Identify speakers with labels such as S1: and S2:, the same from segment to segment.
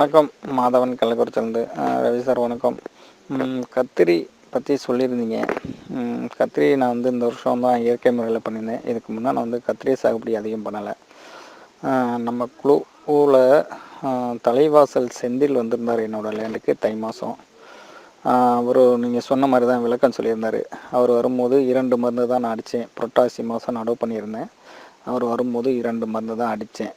S1: வணக்கம் மாதவன் கள்ளக்குறிச்சிலேருந்து ரவி சார் வணக்கம். கத்திரி பற்றி சொல்லியிருந்தீங்க. கத்திரி நான் வந்து இந்த வருஷம் தான் இயற்கை முறையில் பண்ணியிருந்தேன். இதுக்கு முன்னே நான் வந்து கத்திரி சாகுபடி அதிகம் பண்ணலை. நம்ம குழுவில் தலைவாசல் செந்தில் வந்திருந்தார் என்னோடய லேண்டுக்கு தை மாதம் அவர் நீங்கள் சொன்ன மாதிரி தான் விளக்கம் சொல்லியிருந்தார். அவர் வரும்போது இரண்டு மருந்து தான் நான் அடித்தேன் புரட்டாசி மாதம் நடவு பண்ணியிருந்தேன். அவர் வரும்போது இரண்டு மருந்து தான் அடித்தேன்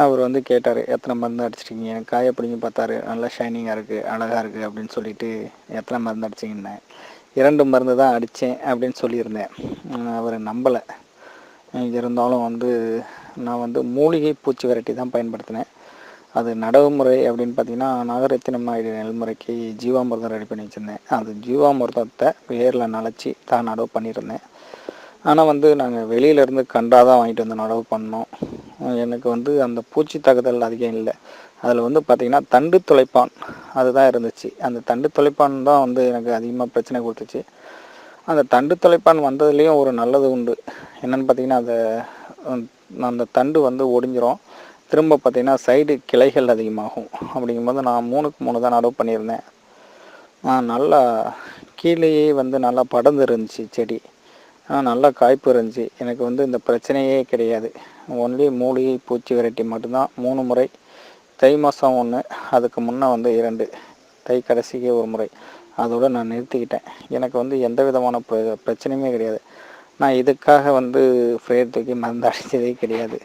S1: அவர் வந்து கேட்டார் எத்தனை மருந்து அடிச்சிட்டிங்க காய பிடிங்கி பார்த்தாரு. நல்லா ஷைனிங்காக இருக்குது அழகாக இருக்குது அப்படின்னு சொல்லிட்டு எத்தனை மருந்து அடிச்சிங்கன்னேன் இரண்டு மருந்து தான் அடித்தேன் அப்படின்னு சொல்லியிருந்தேன். அவர் நம்பலை. இருந்தாலும் வந்து நான் வந்து மூலிகை பூச்சி வெரைட்டி தான் பயன்படுத்தினேன். அது நடவு முறை அப்படின்னு பார்த்தீங்கன்னா நாகரத்தினம் நாயுடு நெல்முறைக்கு ஜீவாமிர்தம் ரெடி பண்ணி வச்சுருந்தேன். அது ஜீவாமிர்தத்தை வேரில் நனைச்சி தான் நடவு பண்ணியிருந்தேன். ஆனால் வந்து நாங்கள் வெளியிலேருந்து கண்டாக தான் வாங்கிட்டு வந்து நடவு பண்ணோம். எனக்கு வந்து அந்த பூச்சி தாக்குதல் அதிகம் இல்லை. அதில் வந்து பார்த்திங்கன்னா தண்டு துளைப்பான் அதுதான் இருந்துச்சு. அந்த தண்டு துளைப்பான் தான் வந்து எனக்கு அதிகமாக பிரச்சனை கொடுத்துச்சு. அந்த தண்டு துளைப்பான் வந்ததுலேயும் ஒரு நல்லது உண்டு. என்னென்னு பார்த்தீங்கன்னா அந்த அந்த தண்டு வந்து ஒடிஞ்சிரும். திரும்ப பார்த்திங்கன்னா சைடு கிளைகள் அதிகமாகும். அப்படிங்கும்போது நான் மூணுக்கு மூணு தான் நடவு பண்ணியிருந்தேன். நல்லா கீழேயே வந்து நல்லா படர்ந்து இருந்துச்சு செடி. நல்லா காய்ப்பு இருந்துச்சு. எனக்கு வந்து இந்த பிரச்சனையே கிடையாது. ஒன்லி மூலிகை பூச்சி வெரைட்டி மட்டும்தான். மூணு முறை. தை மாதம் ஒன்று அதுக்கு முன்னே வந்து இரண்டு. தை கடைசிக்கு ஒரு முறை. அதோடு நான் நிறுத்திக்கிட்டேன். எனக்கு வந்து எந்த விதமான பிரச்சனையுமே கிடையாது. நான் இதுக்காக வந்து ஃப்ரேயர் தூக்கி மருந்து அடித்ததே கிடையாது.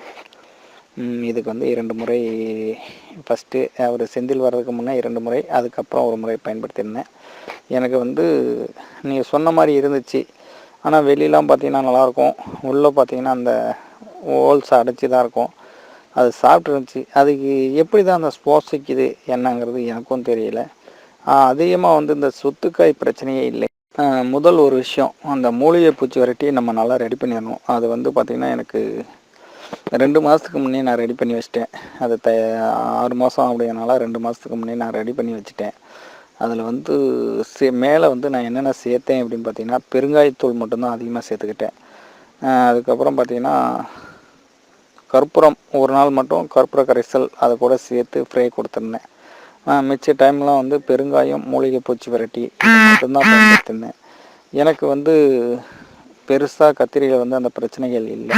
S1: இதுக்கு வந்து இரண்டு முறை ஃபஸ்ட்டு அவர் செந்தில் வர்றதுக்கு முன்னே இரண்டு முறை அதுக்கப்புறம் ஒரு முறை பயன்படுத்தியிருந்தேன். எனக்கு வந்து நீங்கள் சொன்ன மாதிரி இருந்துச்சு. ஆனால் வெளியெலாம் பார்த்தீங்கன்னா நல்லாயிருக்கும். உள்ளே பார்த்தீங்கன்னா அந்த ஹோல்ஸ் அடைச்சி தான் இருக்கும். அது சாப்பிட்டு இருந்துச்சு. அதுக்கு எப்படி தான் அந்த சுவாசிக்குது என்னங்கிறது எனக்கும் தெரியல. அதிகமாக வந்து இந்த சொத்துக்காய் பிரச்சனையே இல்லை. முதல் ஒரு விஷயம் அந்த மூலிகை பூச்சி வெரைட்டி நம்ம நல்லா ரெடி பண்ணிடணும். அது வந்து பார்த்திங்கன்னா எனக்கு ரெண்டு மாதத்துக்கு முன்னே நான் ரெடி பண்ணி வச்சிட்டேன். அது த ஆறு மாதம் அப்படிங்கிறனால ரெண்டு மாதத்துக்கு முன்னே நான் ரெடி பண்ணி வச்சுட்டேன். அதில் வந்து சே மேலே வந்து நான் என்னென்ன சேர்த்தேன் அப்படின்னு பார்த்தீங்கன்னா பெருங்காயத்தூள் மட்டும்தான் அதிகமாக சேர்த்துக்கிட்டேன். அதுக்கப்புறம் பார்த்திங்கன்னா கற்பூரம் ஒரு நாள் மட்டும் கற்பூர கரைசல் அதை கூட சேர்த்து ஃப்ரை கொடுத்துருந்தேன். மிச்ச டைம்லாம் வந்து பெருங்காயம் மூலிகை பூச்சி விரட்டி மட்டும்தான் பயன்படுத்தியிருந்தேன் எனக்கு வந்து பெருசாக கத்திரியில் வந்து அந்த பிரச்சனைகள் இல்லை.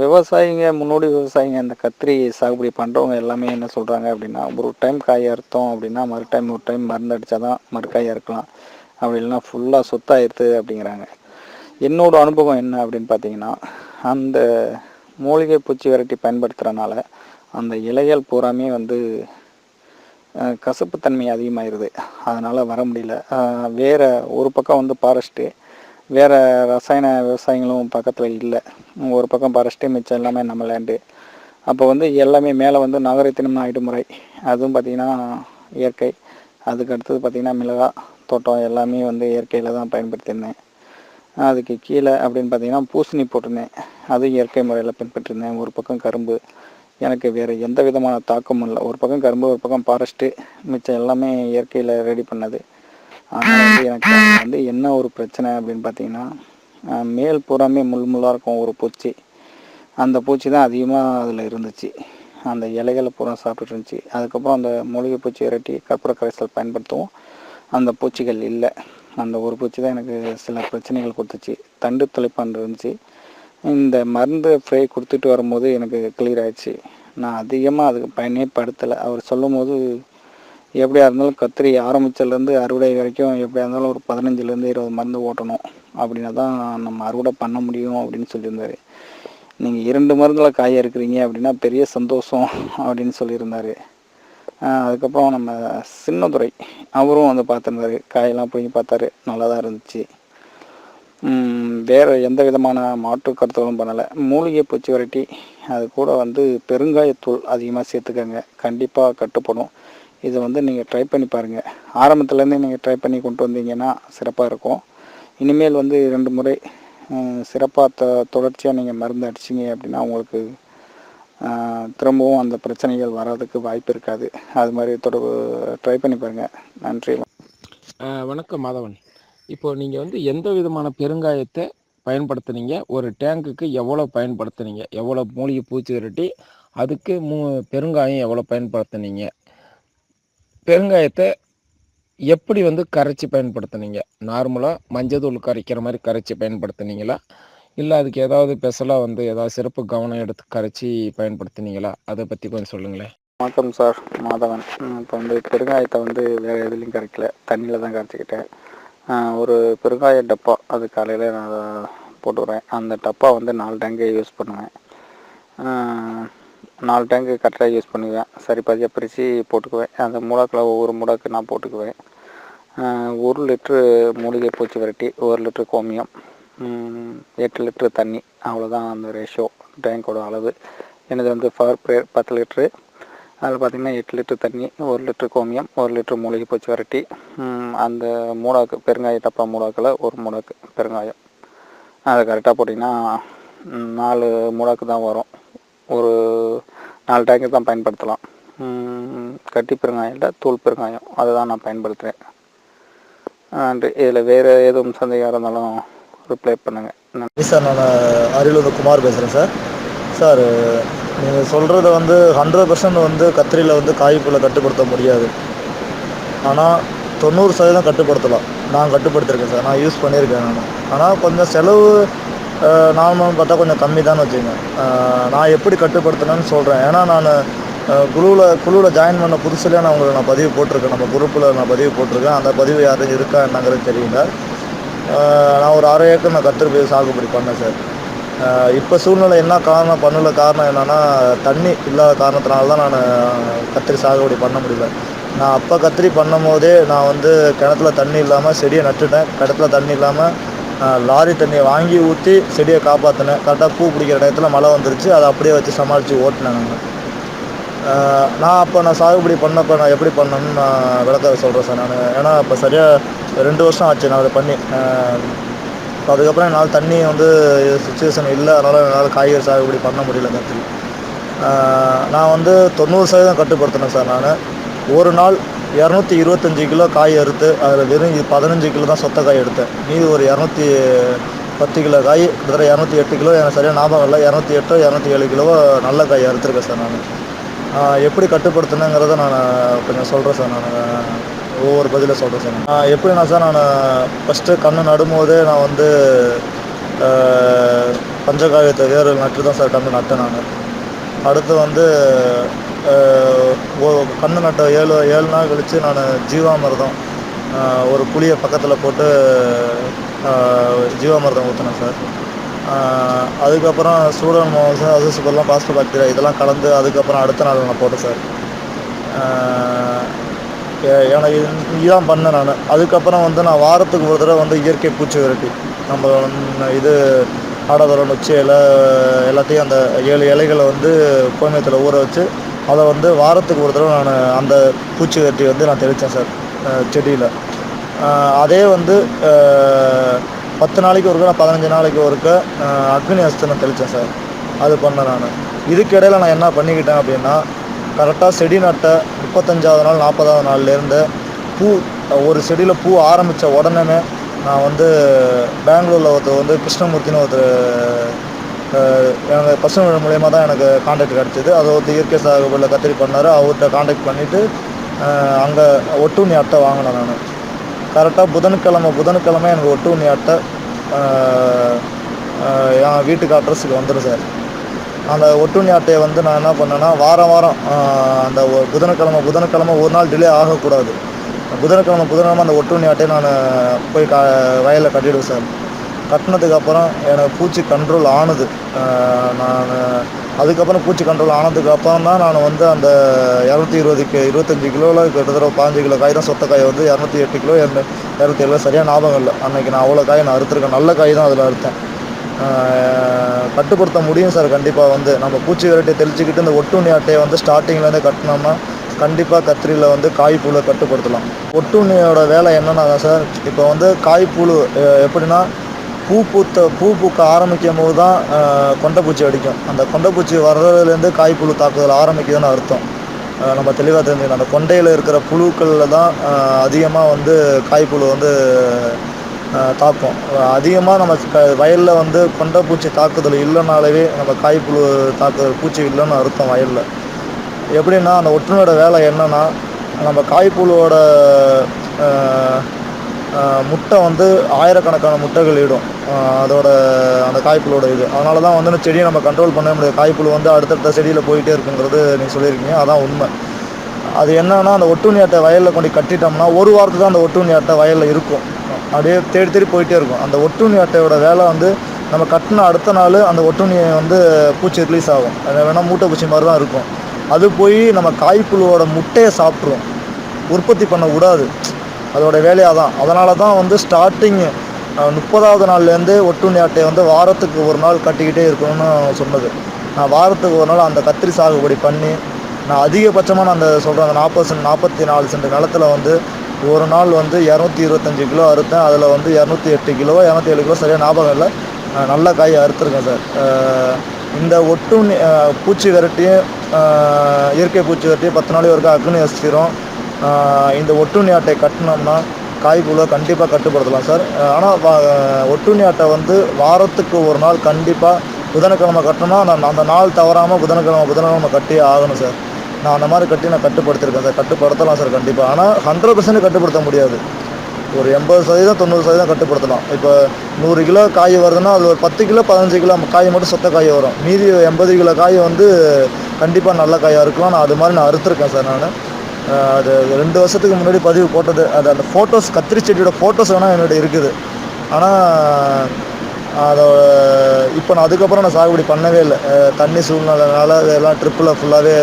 S1: விவசாயிங்க முன்னோடி விவசாயிங்க இந்த கத்திரி சாகுபடி பண்ணுறவங்க எல்லாமே என்ன சொல்கிறாங்க அப்படின்னா ஒரு டைம் காய் அறுத்தோம் அப்படின்னா மறு டைம் ஒரு டைம் மருந்து அடித்தா தான் மறுக்காய் அறுக்கலாம் அப்படி இல்லைன்னா ஃபுல்லாக சொத்தாயிருது அப்படிங்கிறாங்க. என்னோடய அனுபவம் என்ன அப்படின்னு பார்த்தீங்கன்னா அந்த மூலிகை பூச்சி விரட்டி பயன்படுத்துகிறனால அந்த இலைகள் பூராமே வந்து கசப்புத்தன்மை அதிகமாயிருது. அதனால் வர முடியல. வேறு வேற ஒரு பக்கம் வந்து ஃபாரஸ்ட்டு வேறு ரசாயன விவசாயங்களும் பக்கத்தில் இல்லை. ஒரு பக்கம் ஃபாரஸ்ட்டு மிச்சம் எல்லாமே நம்ம லேண்டு அப்போ வந்து எல்லாமே மேலே வந்து நாகரீகத்தினம் ஆயிடு முறை. அதுவும் பார்த்திங்கன்னா இயற்கை. அதுக்கு அடுத்தது பார்த்திங்கன்னா மிளகா தோட்டம் எல்லாமே வந்து இயற்கையில் தான் பயன்படுத்தியிருந்தேன். அதுக்கு கீழே அப்படின்னு பார்த்தீங்கன்னா பூசணி போட்டிருந்தேன். அதுவும் இயற்கை முறையில் பின்பற்றிருந்தேன். ஒரு பக்கம் கரும்பு. எனக்கு வேறு எந்த விதமான தாக்கமும் இல்லை. ஒரு பக்கம் கரும்பு ஒரு பக்கம் ஃபாரஸ்ட்டு மிச்சம் எல்லாமே இயற்கையில் ரெடி பண்ணது. ஆனால் வந்து எனக்கு வந்து என்ன ஒரு பிரச்சனை அப்படின்னு பார்த்தீங்கன்னா மேல் பூராமே முள் முள்ளாக இருக்கும் ஒரு பூச்சி. அந்த பூச்சி தான் அதிகமாக அதில் இருந்துச்சு. அந்த இலைகளை பூரா சாப்பிட்டு இருந்துச்சு. அதுக்கப்புறம் அந்த மூலிகை பூச்சி விரட்டி கற்பூர கரைசல் பயன்படுத்தவும். அந்த பூச்சிகள் இல்லை. அந்த ஒரு பூச்சி தான் எனக்கு சில பிரச்சனைகள் கொடுத்துச்சு. தண்டு துளைப்பான் இருந்துச்சு. இந்த மருந்து ஃப்ரை கொடுத்துட்டு வரும்போது எனக்கு கிளியர் ஆயிடுச்சு. நான் அதிகமாக அதுக்கு பயனே படுத்தலை. அவர் சொல்லும்போது எப்படியா இருந்தாலும் கத்திரி ஆரம்பிச்சதுலேருந்து அறுவடை வரைக்கும் எப்படியா இருந்தாலும் ஒரு பதினஞ்சுலேருந்து இருபது மருந்து ஓட்டணும். அப்படின்னா தான் நம்ம அறுவடை பண்ண முடியும் அப்படின்னு சொல்லியிருந்தார். நீங்கள் இரண்டு மருந்தில் காய இருக்கிறீங்க அப்படின்னா பெரிய சந்தோஷம் அப்படின்னு சொல்லியிருந்தார். அதுக்கப்புறம் நம்ம சின்னதுரை. அவரும் வந்து பார்த்துருந்தாரு. காயெல்லாம் போய் பார்த்தாரு. நல்லா தான் இருந்துச்சு வேறு எந்த விதமான மாற்று கருத்துகளும் பண்ணலை. மூலிகை பூச்சி வரட்டி அது கூட வந்து பெருங்காயத்தூள் அதிகமாக சேர்த்துக்கங்க. கண்டிப்பாக கட்டுப்படும். இதை வந்து நீங்கள் ட்ரை பண்ணி பாருங்கள் ஆரம்பத்துலேருந்தே நீங்கள் ட்ரை பண்ணி கொண்டு வந்தீங்கன்னா சிறப்பாக இருக்கும். இனிமேல் வந்து ரெண்டு முறை சிறப்பாக த தொடர்ச்சியாக நீங்கள் மருந்து அடிச்சிங்க அப்படின்னா உங்களுக்கு திரும்பவும் அந்த பிரச்சனைகள் வர்றதுக்கு வாய்ப்பு இருக்காது. அது மாதிரி தொடர்பு ட்ரை பண்ணி பாருங்கள் நன்றி.
S2: வணக்கம் மாதவன். இப்போ நீங்கள் வந்து எந்த விதமான பெருங்காயத்தை பயன்படுத்துனீங்க? ஒரு டேங்குக்கு எவ்வளோ பயன்படுத்துனீங்க? எவ்வளோ மூலிகை பூச்சி விரட்டி அதுக்கு மூ பெருங்காயம் எவ்வளோ பயன்படுத்துனீங்க? பெருங்காயத்தை எப்படி வந்து கரைச்சி பயன்படுத்துனீங்க? நார்மலாக மஞ்சள் தூள் கரைக்கிற மாதிரி கரைச்சி பயன்படுத்துனீங்களா? இல்லை அதுக்கு ஏதாவது ஸ்பெஷலாக வந்து ஏதாவது சிறப்பு கவனம் எடுத்து கரைச்சி பயன்படுத்தினீங்களா? அதை பற்றி கொஞ்சம் சொல்லுங்களேன்.
S1: வணக்கம் சார் மாதவன். இப்போ வந்து பெருங்காயத்தை வந்து வேறு எதுலேயும் கரைக்கல. தண்ணியில் தான் கரைச்சிக்கிட்டேன். ஒரு பெருங்காய டப்பா அது காலையில் நான் அதை போட்டுக்கிறேன் அந்த டப்பா வந்து நாலு டேங்கு யூஸ் பண்ணுவேன். நாலு டேங்கு கரெக்டாக யூஸ் பண்ணுவேன் சரி பாதியாக பிரித்து போட்டுக்குவேன். அந்த மூடாக்கில் ஒவ்வொரு மூடாக்கு நான் போட்டுக்குவேன். ஒரு லிட்ரு மூலிகை பூச்சி விரட்டி ஒரு லிட்ரு கோமியம். எட்டு லிட்ரு தண்ணி அவ்வளோதான் அந்த ரேஷியோ டேங்கோட அளவு. எனது வந்து ஃபவர் ப்ரேயர் பத்து லிட்ரு அதில் பார்த்திங்கன்னா எட்டு லிட்ரு தண்ணி ஒரு லிட்ரு கோமியம் ஒரு லிட்ரு மூலிகை பூச்சி வரட்டி அந்த மூடாக்கு பெருங்காய டப்பா மூடாக்கில் ஒரு மூடாக்கு பெருங்காயம். அதை கரெக்டாக போட்டிங்கன்னா நாலு மூடாக்கு தான் வரும். ஒரு நாலு டேங்கு தான் பயன்படுத்தலாம். கட்டி பெருங்காயம் இல்லை தூள் பெருங்காயம். அதை தான் நான் பயன்படுத்துகிறேன் அண்டு இதில் வேறு எதுவும் சந்தேகம் இருந்தாலும் ரிப்ளை பண்ணுங்கள் நன்றி.
S3: சார். நான் அரியலூர் குமார் பேசுகிறேன் சார். சார் நீங்கள் சொல்கிறது வந்து ஹண்ட்ரட் பர்சன்ட் வந்து கத்திரியில் வந்து காய்ப்புல கட்டுப்படுத்த முடியாது. ஆனால் தொண்ணூறு சதவீதம் கட்டுப்படுத்தலாம். நான் கட்டுப்படுத்திருக்கேன் சார். நான் யூஸ் பண்ணியிருக்கேன் நான். ஆனால் கொஞ்சம் செலவு நார்மல் பார்த்தா கொஞ்சம் கம்மி தான் வச்சுங்க நான் எப்படி கட்டுப்படுத்தினேன்னு சொல்கிறேன் ஏன்னா நான் குழுவில் குழுவில் ஜாயின் பண்ண புதுசுலேயே நான் உங்களை நான் பதிவு போட்டிருக்கேன். நம்ம குரூப்பில் நான் பதிவு போட்டிருக்கேன். அந்த பதிவு யாரும் இருக்கா என்னங்கிறது தெரியல. நான் ஒரு அரை ஏக்கர் நான் கத்திரி போய் சாகுபடி பண்ணேன் சார். இப்போ சூழ்நிலை என்ன காரணம் பண்ணல காரணம் என்னென்னா தண்ணி இல்லாத காரணத்தினால தான் நான் கத்திரி சாகுபடி பண்ண முடியல. நான் அப்போ கத்திரி பண்ணும் போதே நான் வந்து கிணத்துல தண்ணி இல்லாமல் செடியை நட்டுட்டேன். கிணத்துல தண்ணி இல்லாமல் லாரி தண்ணியை வாங்கி ஊற்றி செடியை காப்பாற்றினேன் கரெக்டாக பூ பிடிக்கிற டயத்தில் மழை வந்துருச்சு. அதை அப்படியே வச்சு சமாளித்து ஓட்டினேன் நான். நான் அப்போ நான் சாகுபடி பண்ணப்போ நான் எப்படி பண்ணணும்னு நான் விளக்க சொல்கிறேன் சார் நான். ஏன்னா இப்போ சரியாக ரெண்டு வருஷம் ஆச்சு நான் அதை பண்ணி. இப்போ அதுக்கப்புறம் என்னால் தண்ணி வந்து சுச்சுவேஷன் இல்லை. அதனால் என்னால் காய்கறி சாகுபடி பண்ண முடியல கத்திரி நான் வந்து தொண்ணூறு சதவீதம் கட்டுப்படுத்தினேன் சார் நான். ஒரு நாள் இரநூத்தி இருபத்தஞ்சி கிலோ காய் அறுத்து அதில் வெறும் இது பதினஞ்சு கிலோ தான் சொத்த காய் எடுத்தேன். மீதி ஒரு இரநூத்தி பத்து கிலோ காய் கிட்டத்தட்ட இரநூத்தி எட்டு கிலோ எனக்கு சரியாக ஞாபகம் இல்லை. இரநூத்தி எட்டோ இரநூத்தி ஏழு கிலோ நல்ல காய் அறுத்துருக்கேன் சார் நான். எப்படி கட்டுப்படுத்தணுங்கிறத நான் கொஞ்சம் சொல்கிறேன் சார். நான் ஒவ்வொரு பதிலாக சொல்கிறேன் சார். நான் எப்படின்னா சார் நான் ஃபஸ்ட்டு கண்ணு நடும்போதே நான் வந்து பஞ்சகாவியத்தை வேறு நட்டு தான் சார் கண்ணு நட்டேன் நான். அடுத்து வந்து கண்ணு நட்ட ஏழு ஏழு நாள் கழித்து நான் ஜீவாமிர்தம் ஒரு புளியை பக்கத்தில் போட்டு ஆஹ் ஜீவாமிர்தம் ஊற்றினேன் சார். அதுக்கப்புறம் சூடன் மோசம் அசுசுபெல்லாம் பாஸ்போ பாக்டீரியா இதெல்லாம் கலந்து அதுக்கப்புறம் அடுத்த நாள் நான் போட்டேன் சார். எனக்கு இது- இதுதான் பண்ணேன் நான். அதுக்கப்புறம் வந்து நான் வாரத்துக்கு ஒரு தடவை வந்து இயற்கை பூச்சி விரட்டி நம்ம இது ஆடாதரம் வச்சு இலை எல்லாத்தையும் அந்த ஏழு இலைகளை வந்து கோமியத்தில் ஊற வச்சு அதை வந்து வாரத்துக்கு ஒரு தடவை நான் அந்த பூச்சி விரட்டி வந்து நான் தெளித்தேன் சார் செடியில். அதே வந்து பத்து நாளைக்கு ஒருக்க நான் பதினஞ்சு நாளைக்கு ஒருக்க அக்னி அஸ்தனம் தெளித்தேன் சார். அது பண்ணேன் நான். இதுக்கிடையில் நான் என்ன பண்ணிக்கிட்டேன் அப்படின்னா கரெக்டாக செடி நட்ட முப்பத்தஞ்சாவது நாள் நாற்பதாவது நாள்லேருந்து பூ ஒரு செடியில் பூ ஆரம்பித்த உடனே நான் வந்து பெங்களூரில் ஒருத்தர் வந்து கிருஷ்ணமூர்த்தின்னு ஒருத்தர் எனக்கு பசுமை மூலயமா தான் எனக்கு காண்டாக்ட் கிடச்சிது. அதை ஒருத்தர் இயற்கை சாகுபடியில் கத்திரி பண்ணார். அவர்கிட்ட காண்டாக்ட் பண்ணிவிட்டு அங்கே ஒட்டுண்ணி அட்டை வாங்கினேன் நான். கரெக்டாக புதன்கிழமை புதன்கிழமை எனக்கு ஒட்டுண்ணி அட்டை என் வீட்டுக்கு அட்ரஸுக்கு வந்துடும் சார். அந்த ஒட்டுண்ணி அட்டையை வந்து நான் என்ன பண்ணேன்னா வாரம் வாரம் அந்த புதன்கிழமை புதன்கிழமை ஒரு நாள் டிலே ஆகக்கூடாது. புதன்கிழமை புதன்கிழமை அந்த ஒட்டுண்ணி அட்டையை நான் போய் க வயலில் கட்டிவிடுவேன் சார். கட்டினதுக்கப்புறம் எனக்கு பூச்சி கண்ட்ரோல் ஆனது. நான் அதுக்கப்புறம் பூச்சி கண்ட்ரோல் ஆனதுக்கு அப்புறம் தான் நான் வந்து அந்த இரநூத்தி இருபதுக்கு இருபத்தஞ்சி கிலோவில் கிட்டத்தட்ட ஒரு பாஞ்சு கிலோ காய் தான். சொத்த காய் வந்து இரநூத்தி எட்டு கிலோ இரநூத்தி ஏழு சரியாக ஞாபகம் இல்லை. அன்னைக்கு நான் அவ்வளோ காய் நான் அறுத்துருக்கேன். நல்ல காய் தான் அதில் அறுத்தேன். கட்டுப்படுத்த முடியும் சார் கண்டிப்பாக வந்து நம்ம பூச்சி விரட்டியை தெளிச்சுக்கிட்டு இந்த ஒட்டுண்ணி அட்டையை வந்து ஸ்டார்டிங்லேருந்து கட்டினோம்னா கண்டிப்பாக கத்திரியில் வந்து காய்ப்புழு கட்டுப்படுத்தலாம். ஒட்டுண்ணியோட வேலை என்னென்னா சார் இப்போ வந்து காய்ப்புழு எப்படின்னா பூ பூத்த பூ பூக்க ஆரம்பிக்கும் போது தான் கொண்டைப்பூச்சி அடிக்கும். அந்த கொண்டைப்பூச்சி வர்றதுலேருந்து காய்ப்புழு தாக்குதல் ஆரம்பிக்குதுன்னு அர்த்தம். நம்ம தெளிவாக தெரிஞ்சுக்கணும். அந்த கொண்டையில் இருக்கிற புழுக்களில் தான் அதிகமாக வந்து காய்ப்புழு வந்து தாக்கும். அதிகமாக நம்ம க வயலில் வந்து கொண்டை பூச்சி தாக்குதல் இல்லைனாலவே நம்ம காய்ப்புழு தாக்குதல் பூச்சி இல்லைன்னு அர்த்தம் வயலில். எப்படின்னா அந்த ஒட்டுண்ணியோட வேலை என்னென்னா நம்ம காய்ப்புழுவோட முட்டை வந்து ஆயிரக்கணக்கான முட்டைகள் இடும். அதோட அந்த காய்ப்புளோட இது. அதனால தான் வந்து செடியை நம்ம கண்ட்ரோல் பண்ண முடியாது. காய்ப்புழு வந்து அடுத்தடுத்த செடியில் போயிட்டே இருக்குங்கிறது நீங்கள் சொல்லியிருக்கீங்க. அதான் உண்மை. அது என்னன்னா அந்த ஒட்டுண்ணியாட்டை வயலில் கொண்டு கட்டிட்டோம்னா ஒரு வாரத்துக்கு தான் அந்த ஒட்டுண்ணியாட்டை வயலில் இருக்கும். அப்படியே தேடி தேடி போயிட்டே இருக்கும். அந்த ஒட்டுண்ணியாட்டையோட வேலை வந்து நம்ம கட்டின அடுத்த நாள் அந்த ஒட்டுண்ணியை வந்து பூச்சி ரிலீஸ் ஆகும். அது வேணால் மூட்டை பூச்சி மாதிரி தான் இருக்கும். அது போய் நம்ம காய்ப்புழுவோட முட்டையை சாப்பிட்ரும் உற்பத்தி பண்ண விடாது அதோட வேலையாக தான். அதனால தான் வந்து ஸ்டார்டிங் முப்பதாவது நாள்லேருந்து ஒட்டுண்ணி அட்டையை வந்து வாரத்துக்கு ஒரு நாள் கட்டிக்கிட்டே இருக்கணும்னு சொன்னது. நான் வாரத்துக்கு ஒரு நாள் அந்த கத்திரி சாகுபடி பண்ணி நான் அதிகபட்சமாக நான் அந்த சொல்கிறேன் அந்த நாற்பது சென்ட் நாற்பத்தி நாலு சென்ட் நிலத்தில் வந்து ஒரு நாள் வந்து இரநூத்தி இருபத்தஞ்சி கிலோ அறுத்தேன். அதில் வந்து இரநூத்தி எட்டு கிலோ இரநூத்தி ஏழு கிலோ சரியாக ஞாபகம் இல்லை. நல்ல காய் அறுத்துருக்கேன் சார். இந்த ஒட்டுண்ணி பூச்சி விரட்டியும் இயற்கை பூச்சி விரட்டியும் பத்து நாளைக்கு ஒருக்கா அக்னி அஸ்திரம் இந்த ஒட்டுண்ணி அட்டை கட்டினோம்னா காய்க்குள்ளே கண்டிப்பாக கட்டுப்படுத்தலாம் சார். ஆனால் ஒட்டுண்ணி அட்டை வந்து வாரத்துக்கு ஒரு நாள் கண்டிப்பாக புதன்கிழமை கட்டினோம்னா நான் அந்த நாள் தவறாமல் புதன்கிழமை புதன்கிழமை கட்டியே ஆகணும் சார். நான் அந்த மாதிரி கட்டி நான் கட்டுப்படுத்திருக்கேன் சார். கட்டுப்படுத்தலாம் சார் கண்டிப்பாக ஆனால் ஹண்ட்ரட் பர்சன்ட் கட்டுப்படுத்த முடியாது. ஒரு எண்பது சதவீதம் தொண்ணூறு சதவீதம் கட்டுப்படுத்தலாம். இப்போ நூறு கிலோ காய் வருதுன்னா அது ஒரு பத்து கிலோ பதினஞ்சு கிலோ காய் மட்டும் சொத்த காய் வரும். மீதி எண்பது கிலோ காய் வந்து கண்டிப்பாக நல்ல காயாக இருக்கலாம். நான் அது மாதிரி நான் அறுத்துருக்கேன் சார் நான். அது ரெண்டு வருஷத்துக்கு முன்னாடி பதிவு போட்டது. அது அந்த ஃபோட்டோஸ் கத்திரி செடியோட ஃபோட்டோஸ் வேணால் என்னோட இருக்குது. ஆனால் அதோட இப்போ நான் அதுக்கப்புறம் நான் சாகுபடி பண்ணவே இல்லை. தண்ணி சூழ்நிலைனால இதெல்லாம் ட்ரிப்பில் ஃபுல்லாகவே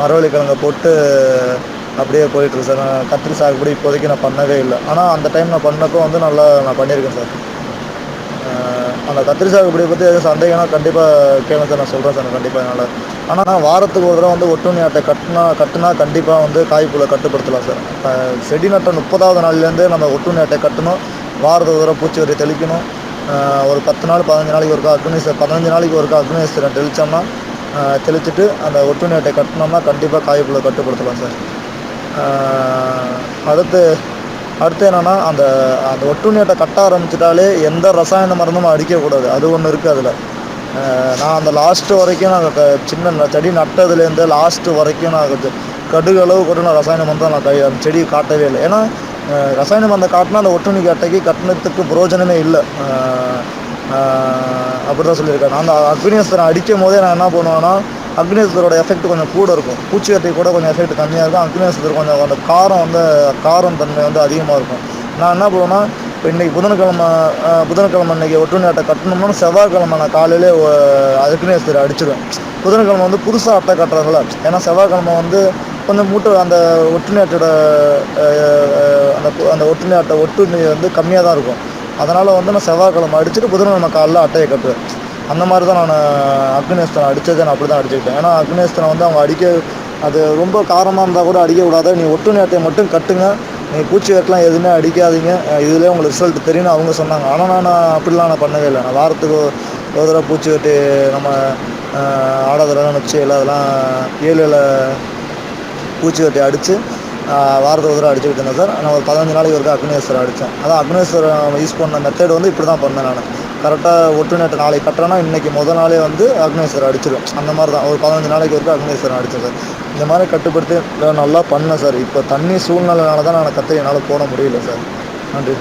S3: மரவள்ளி கிழங்க போட்டு அப்படியே போயிட்டுருக்கு சார். நான் கத்திரி சாகுபடி இப்போதைக்கு நான் பண்ணவே இல்லை. ஆனால் அந்த டைம் நான் பண்ணப்போ வந்து நல்லா நான் பண்ணியிருக்கேன் சார். அந்த கத்திரி சாகுபடியை பற்றி எதுவும் சந்தேகம்னா கண்டிப்பாக கேளுங்க சார். நான் சொல்கிறேன் சார். கண்டிப்பாக என்னால் ஆனால் வாரத்துக்கு ஒரு தடவை வந்து ஒட்டுண்ணி அட்டை கட்டினா கட்டினா கண்டிப்பாக வந்து காய்ப்புல கட்டுப்படுத்தலாம் சார். செடி நட்ட முப்பதாவது நாள்லேருந்தே நம்ம ஒட்டுண்ணி அட்டை கட்டணும். வாரத்துக்கு ஒரு தடவை பூச்சி வரி தெளிக்கணும். ஒரு பத்து நாள் பதினஞ்சு நாளைக்கு ஒருக்கா அக்னிஸ் பதினஞ்சு நாளைக்கு ஒருக்கா அக்னிஸ்திரம் தெளித்தோம்னா தெளிச்சுட்டு அந்த ஒட்டுண்ணி அட்டை கட்டினோம்னா கண்டிப்பாக காய்ப்புல கட்டுப்படுத்தலாம் சார். அடுத்து அடுத்து என்னென்னா அந்த அந்த ஒட்டுண்ணி அட்டை கட்ட ஆரம்பிச்சிட்டாலே எந்த ரசாயன மருந்தும் அடிக்கக்கூடாது. அது ஒன்று இருக்குது அதில். நான் அந்த லாஸ்ட்டு வரைக்கும் நான் க- சின்ன செடி நட்டதுலேருந்து லாஸ்ட்டு வரைக்கும் நான் கடுகு அளவு கூட நான் ரசாயன மருந்து நான் கை அந்த செடியை காட்டவே இல்லை. ஏன்னா ரசாயனம் ரசாயன மருந்தை காட்டினா அந்த ஒட்டுண்ணி அட்டைக்கு கட்டினத்துக்கு பிரயோஜனமே இல்லை. அப்படி தான் சொல்லியிருக்காரு. அந்த அக்னியஸ்திரம் அடிக்கும் போதே நான் என்ன பண்ணுவேன்னா அக்னியஸ்தரோட எஃபெக்ட் கொஞ்சம் கூட இருக்கும். பூச்சி கூட கொஞ்சம் எஃபெக்ட் கம்மியாக இருக்கும். அக்னியஸ்தர் கொஞ்சம் அந்த காரம் வந்து காரம் தன்மை வந்து அதிகமாக இருக்கும். நான் என்ன பண்ணுவேன்னா இப்போ இன்றைக்கி புதன்கிழமை புதன்கிழமை இன்னைக்கு ஒட்டுண்ணி அட்டை கட்டணும்னா செவ்வாய்க்கிழமை நான் காலையிலே அக்னியஸ்தரை அடிச்சிடுவேன் புதன்கிழமை வந்து புதுசாக அட்டை கட்டுறதுல ஏன்னா செவ்வாய்க்கிழமை வந்து கொஞ்சம் மூட்டை அந்த ஒட்டுண்ணி அட்டோட அந்த அந்த ஒட்டுண்ணி அட்டை ஒட்டுண்ணி வந்து கம்மியாக தான் இருக்கும். அதனால் வந்து நான் செவ்வாய்க்கிழமை அடிச்சுட்டு புதன்கிழமை காலைல அட்டையை கட்டுவேன். அந்த மாதிரி தான் நான் அக்னேஸ்தனம் அடித்ததை நான் அப்படி தான் அடிச்சுக்கிட்டேன். ஏன்னா அக்னேஸ்தனம் வந்து அவங்க அடிக்க அது ரொம்ப காரமாக இருந்தால் கூட அடிக்கக்கூடாது. நீ ஒட்டுண்ணி அட்டையை மட்டும் கட்டுங்க. நீங்கள் பூச்சி வெட்டலாம் எதுவுமே அடிக்காதீங்க. இதுலேயே உங்களுக்கு ரிசல்ட் தெரியும்னு அவங்க சொன்னாங்க. ஆனால் நான் அப்படிலாம் நான் பண்ணவே இல்லை. நான் வாரத்துக்கு ஒரு தடவை பூச்சி வெட்டி நம்ம ஆடாதெல்லாம் வச்சு எல்லாம் அதெல்லாம் ஏழில் பூச்சி வெட்டி அடித்து வாரத்துக்கு ஒரு தடவை அடிச்சுக்கிட்டு இருந்தேன் சார். நான் ஒரு பதினஞ்சு நாளைக்கு ஒருக்கா அக்னேஸ்வரம் அடித்தேன். அதான் அக்னேஸ்வரம் யூஸ் பண்ண மெத்தட் வந்து இப்படி தான் பண்ணேன் நான். கரெக்டாக ஒட்டு நேற்று நாளைக்கு கட்டுறோன்னா இன்றைக்கி முத நாளே வந்து அக்னேஸ்வரர் அடிச்சிடும் அந்த மாதிரி தான். ஒரு பதினஞ்சு நாளைக்கு வரைக்கும் அக்னேஸ்வரன் அடித்தேன் சார். இந்த மாதிரி கட்டுப்படுத்தி நல்லா பண்ணேன் சார். இப்போ தண்ணி சூழ்நிலைனால தான் நான் கற்று என்னால் போட முடியல சார். நன்றி.